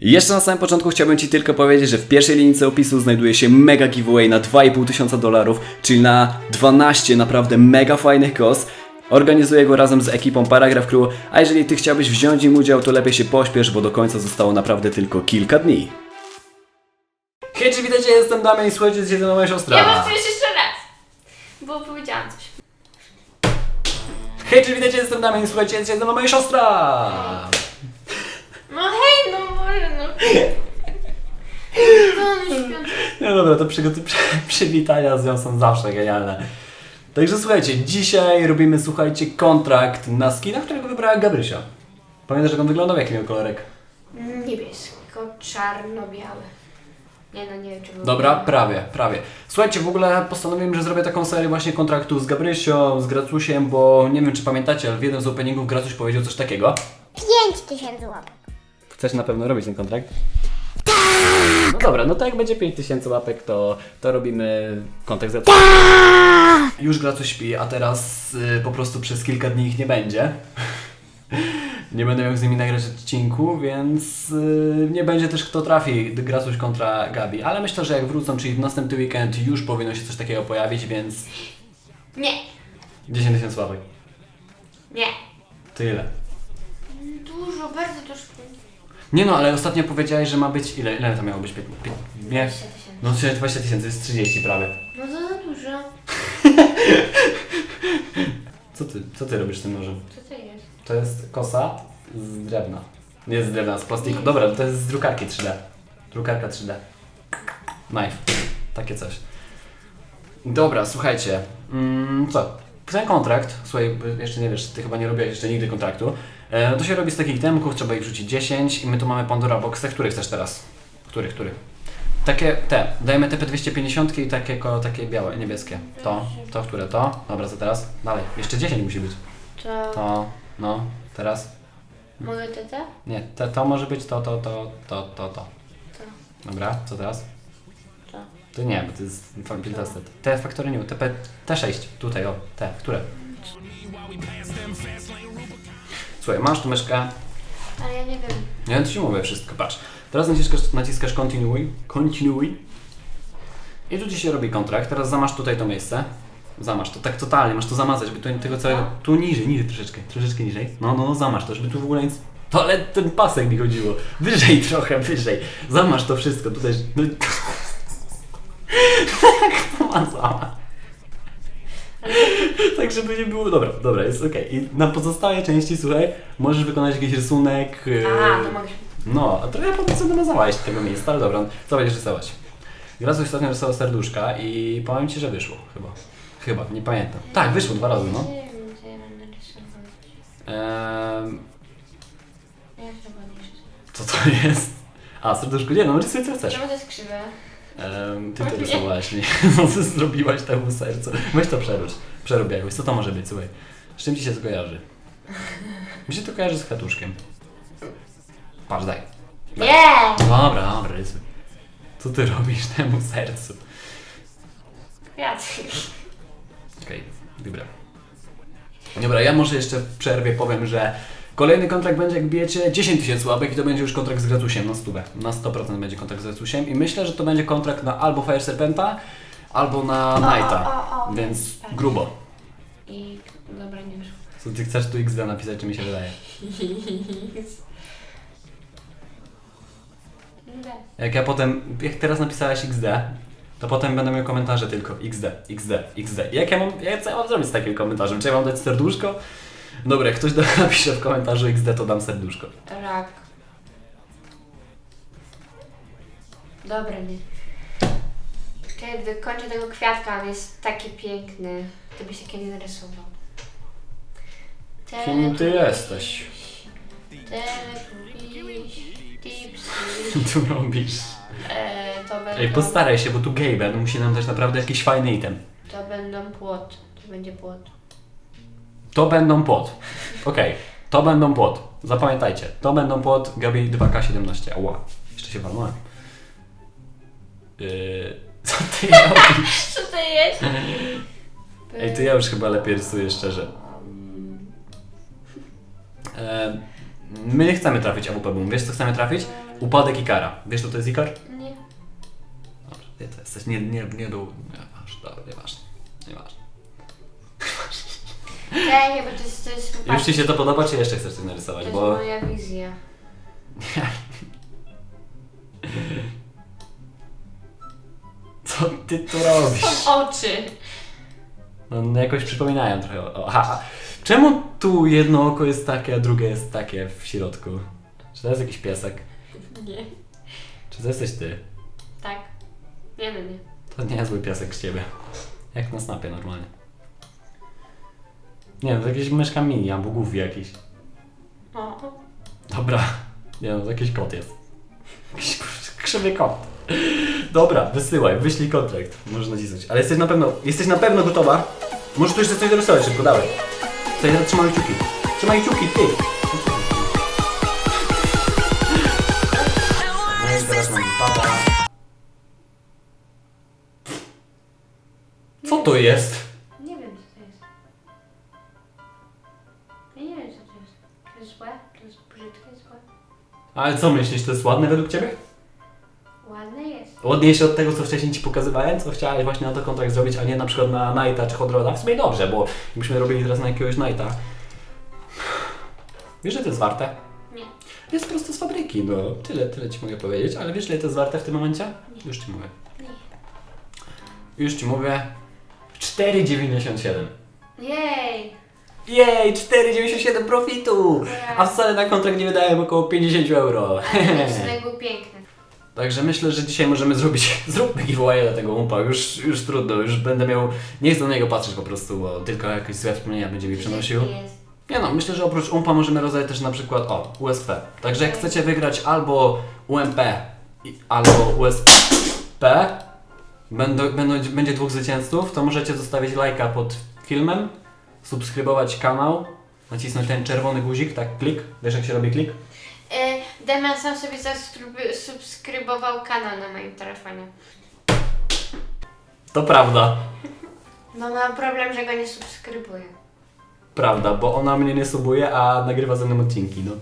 Jeszcze na samym początku chciałbym Ci tylko powiedzieć, że w pierwszej linijce opisu znajduje się mega giveaway na 2,5 tysiąca dolarów, czyli na 12 naprawdę mega fajnych kos. Organizuję go razem z ekipą Paragraph Crew, a jeżeli Ty chciałbyś wziąć im udział, to lepiej się pośpiesz, bo do końca zostało naprawdę tylko kilka dni. Hej, czy witajcie, jestem Damian i słuchajcie, ze mną moja siostra. Ja powtórzę jeszcze raz, bo powiedziałam coś. Hej, czy witajcie, jestem Damian i słuchajcie, ze mną moja siostra. No hej, no może no. Dobra, to przygoty, przy, przywitania z nią są zawsze genialne. Także słuchajcie, dzisiaj robimy, słuchajcie, kontrakt na skina, którego wybrała Gabrysia. Pamiętasz, jak on wyglądał? Jaki miał kolorek? Niebiesko-czarno-biały. Nie no, nie wiem czy był Dobra, biały. prawie, prawie. Słuchajcie, w ogóle postanowiłem, że zrobię taką serię właśnie kontraktów z Gabrysią, z Gracusiem, bo nie wiem, czy pamiętacie, ale w jednym z openingów Gracuś powiedział coś takiego. 5 tysięcy łapek. Chcesz na pewno robić ten kontrakt? No dobra, no to jak będzie 5000 łapek, to, to robimy kontrakt z Gracusiem. Już Gracuś śpi, a teraz y, po prostu przez kilka dni ich nie będzie. Nie będę miał z nimi nagrać odcinku, więc y, nie będzie też kto trafi Gracuś kontra Gabi. Ale myślę, że jak wrócą, czyli w następny weekend już powinno się coś takiego pojawić, więc Nie, 10 tysięcy łapek. nie. Tyle. Dużo, bardzo dużo. Nie no, ale ostatnio powiedziałeś, że ma być ile? Ile to miało być? Pię- pię- nie? 20 tysięcy. No 20 tysięcy, jest 30 prawie. No to za dużo. Co ty, co ty robisz z tym nożem? Co to jest? To jest kosa z drewna. Nie z drewna, z plastiku. Dobra, to jest z drukarki 3D. Drukarka 3D. Knife. Takie coś. Dobra, słuchajcie. Mm, co? Ten kontrakt, słuchaj, jeszcze nie wiesz, ty chyba nie robiłeś jeszcze nigdy kontraktu. E, to się robi z takich temków, trzeba ich wrzucić 10 i my tu mamy Pandora Boxy. Który chcesz teraz? Który, który? Takie, te. Dajemy te P250 i takie, ko- takie białe, niebieskie. To, to, które to. Dobra, co teraz? Dalej. Jeszcze 10 musi być. To... To, no, teraz. Mogę te te? Nie, to, to może być to, to, to, to, to, to. Dobra, co teraz? To. To nie, bo to jest Filtested. Te Factory New, te P, T6, tutaj o, te, które? Słuchaj, masz tu myszkę, Ale ja nie wiem. ja ci mówię wszystko, patrz. Teraz naciskasz, naciskasz kontynuuj, kontynuuj i tu ci się robi kontrakt, teraz zamasz tutaj to miejsce. Zamasz to tak totalnie, masz to zamazać, by tu tego całego, tu niżej, niżej troszeczkę, troszeczkę niżej. No, no, no, zamasz to, żeby tu w ogóle nic, to ale ten pasek mi chodziło, wyżej trochę, wyżej. Zamasz to wszystko, tutaj, no, ma zamać? Tak, żeby nie było, dobra, dobra, jest okej. I na pozostałe części, słuchaj, możesz wykonać jakiś rysunek, yy, A, to mogę. no, a trochę namazałeś tego miejsca, ale dobra, co będziesz rysować? Gra ostatnio rysował serduszka i powiem Ci, że wyszło, chyba. Chyba, nie pamiętam. Tak, wyszło dwa razy, no. Ehm, Ja chyba nie chcę. co to jest? A, serduszko, nie no, rysuj co chcesz. Czemu to jest krzywe? Ehm, ty to rysowałaś, nie? No, zrobiłaś temu sercu. Weź to przerób, przerób jakoś, co to może być, słuchaj. Z czym Ci się to kojarzy? Mi się to kojarzy z kwiatuszkiem. Patrz, daj. Nie! Dobra, dobra, rysuj. Co Ty robisz temu sercu? Kwiaty. Okej, dobra. Dobra, ja może jeszcze w przerwie powiem, że kolejny kontrakt będzie jak bijecie 10 tysięcy łapek i to będzie już kontrakt z Gracusiem na stówę. Na 100% będzie kontrakt z Gracusiem i myślę, że to będzie kontrakt na albo Fire Serpenta, albo na Knighta, o, o, o. więc Tak. grubo. I dobra, nie wyszło. Co ty chcesz tu XD napisać, czy mi się wydaje? Nie. Jak ja potem, jak teraz napisałeś XD, to potem będę miał komentarze tylko XD, XD, XD. I jak ja mam, jak, co ja mam zrobić z takim komentarzem? Czy ja mam dać serduszko? Dobra, jak ktoś da, napisze w komentarzu XD, to dam serduszko. Rak. Dobra, nie. Czekaj, wykończę tego kwiatka, on jest taki piękny. Ty byś takie nie narysował. Kim ty jesteś? Teletubiś, tipsy. Co tu robisz? E, to będą, Ej, postaraj się, bo tu będą, musi nam dać naprawdę jakiś fajny item. To będą płot. To będzie płot. To będą płot. Okej, to będą płot. Zapamiętajcie, to będą płot Gabi 2K17. Ała, jeszcze się walnąłem. Yy, co ty robisz? Co to jest? Ej, to ja już chyba lepiej rysuję szczerze. E, my nie chcemy trafić AWP Boom. Wiesz co chcemy trafić? Upadek Ikara. Wiesz, co to jest Ikar? Nie. Dobrze, ty to jesteś nie, nie, nie dół. Nie masz, dobra, nieważne. Nieważne. Czekaj, bo to jest, to jest Już ci się to podoba, czy jeszcze chcesz coś narysować? To Bo jest moja wizja. co ty tu robisz? Są oczy. No, jakoś przypominają trochę. O, aha. Czemu tu jedno oko jest takie, a drugie jest takie w środku? Czy to jest jakiś piesek? Nie. Czy to jesteś ty? Tak. Nie no nie. To nie jest zły piesek z ciebie. Jak na snapie normalnie. Nie no, to jakieś myszka mini albo goofy jakiś. O. Dobra. Nie no, to jakiś kot jest. Jakiś krzywy kot. Dobra, wysyłaj, wyślij kontrakt. Możesz nacisnąć. Ale jesteś na pewno, jesteś na pewno gotowa? Możesz tu jeszcze coś dorysować, szybko, dawaj. Tutaj trzymaj kciuki. Trzymaj kciuki, ty! No i teraz mam pada. Co to jest? Ale co myślisz, to jest ładne według Ciebie? Ładne jest. Ładniej się od tego, co wcześniej Ci pokazywałem, co chciałeś właśnie na to kontrakt zrobić, a nie na przykład na Knighta czy Hodroda. W sumie dobrze, bo byśmy robili teraz na jakiegoś Knighta. Wiesz, że to jest warte? Nie. Jest prosto z fabryki, no. Tyle, tyle Ci mogę powiedzieć, ale wiesz, ile to jest warte w tym momencie? Już Ci mówię. Nie. Już Ci mówię. 4,97. Jej! Jej, 4,97 profitu! Ura. A wcale na kontrakt nie wydałem około 50 euro. Rysunek był piękny. Także myślę, że dzisiaj możemy zrobić, zróbmy giveaway dla tego umpa, już, już trudno, już będę miał, nie chcę na niego patrzeć po prostu, bo tylko jakieś złe wspomnienia będzie mi przynosił. Jest. Nie no, myślę, że oprócz umpa możemy rozdać też na przykład, o, USP. Także jak chcecie wygrać albo UMP, i- albo USP, będą, będą, będzie dwóch zwycięzców, to możecie zostawić lajka pod filmem, subskrybować kanał, nacisnąć ten czerwony guzik, tak, klik, wiesz jak się robi klik? E, Damian sam sobie zaskryby- subskrybował kanał na moim telefonie. To prawda. No mam problem, że go nie subskrybuję. Prawda, bo ona mnie nie subuje, a nagrywa ze mną odcinki, no.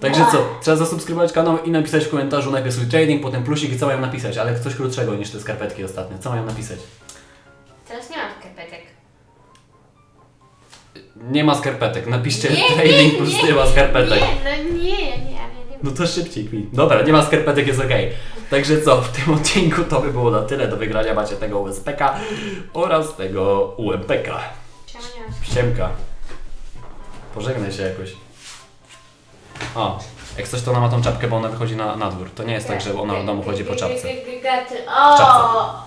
Także co, trzeba zasubskrybować kanał i napisać w komentarzu najpierw swój trading, potem plusik i co mają napisać, ale coś krótszego niż te skarpetki ostatnie. Co mają napisać? Nie ma skarpetek, napiszcie Nie, trading nie, plus nie. nie ma skarpetek. Nie, no nie, nie, nie, nie. No to szybciej kmin. Dobra, nie ma skarpetek, jest okej. Także co, w tym odcinku to by było na tyle. Do wygrania macie tego USPK oraz tego UMPK. Czemu nie Siemka. Pożegnaj się jakoś. O, jak coś to ona ma tą czapkę, bo ona wychodzi na, na dwór. To nie jest tak, że ona w domu chodzi po czapce. O! czapce.